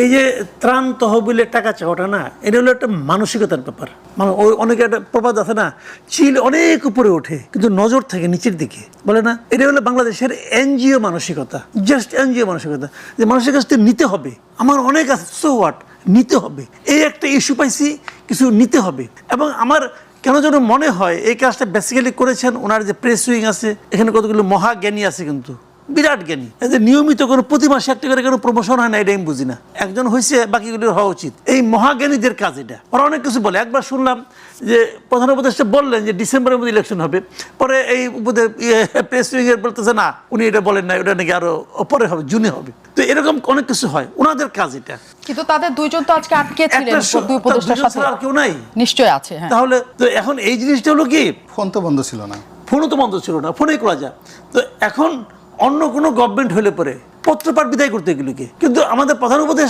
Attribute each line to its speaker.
Speaker 1: এই যে ত্রাণ তহবিলের টাকা চাওয়াটা না, এটা হলো একটা মানসিকতার ব্যাপার। মানে ওই অনেকে একটা প্রবাদ আছে না, চিল অনেক উপরে ওঠে, কিন্তু নজর থাকে নিচের দিকে। বলে না? এটা হলো বাংলাদেশের এনজিও মানসিকতা জাস্ট এনজিও মানসিকতা, যে মানুষের কাছ থেকে নিতে হবে। আমার অনেক আছে সো হোয়াট নিতে হবে। এই একটা ইস্যু পাইছি, কিছু নিতে হবে। এবং আমার কেন যেন মনে হয়, এই কাজটা বেসিক্যালি করেছেন ওনার যে প্রেস উইং আছে, এখানে কতগুলো মহাজ্ঞানী আছে কিন্তু। বিরাট জ্ঞানী। এই যে নিয়মিত কোনো প্রতি মাসে একটা করে কোনো প্রমোশন হয় না এটা আমি বুঝি না। একজন হয়েছে বাকিগুলোর হওয়া উচিত। এই মহাজ্ঞানীদের কাজ এটা। ওরা অনেক কিছু বলে। একবার শুনলাম যে প্রধান উপদেষ্টা বললেন যে ডিসেম্বরের মধ্যে ইলেকশন হবে। পরে এই প্রেস উইং এর বলতেছে না উনি এটা বলেন না ওটা নাকি আরও পরে হবে জুনে হবে। তো এরকম অনেক কিছু হয়। ওনাদের কাজ এটা।
Speaker 2: কিন্তু তাদের দুইজন তো আজকে আটকে ছিলেন দুই উপদেষ্টার সাথে।
Speaker 1: আর কেউ নাই।
Speaker 2: নিশ্চয় আছে হ্যাঁ।
Speaker 1: তাহলে তো এখন এই জিনিসটা হলো কি?
Speaker 3: ফোন তো বন্ধ ছিল না।
Speaker 1: ফোনও তো বন্ধ ছিল না। ফোনেই করা যায়। তো এখন অন্য কোনো গভর্নমেন্ট হলে পরে পত্রপাঠ বিদায় করতে এগুলিকে কিন্তু আমাদের প্রধান উপদেশ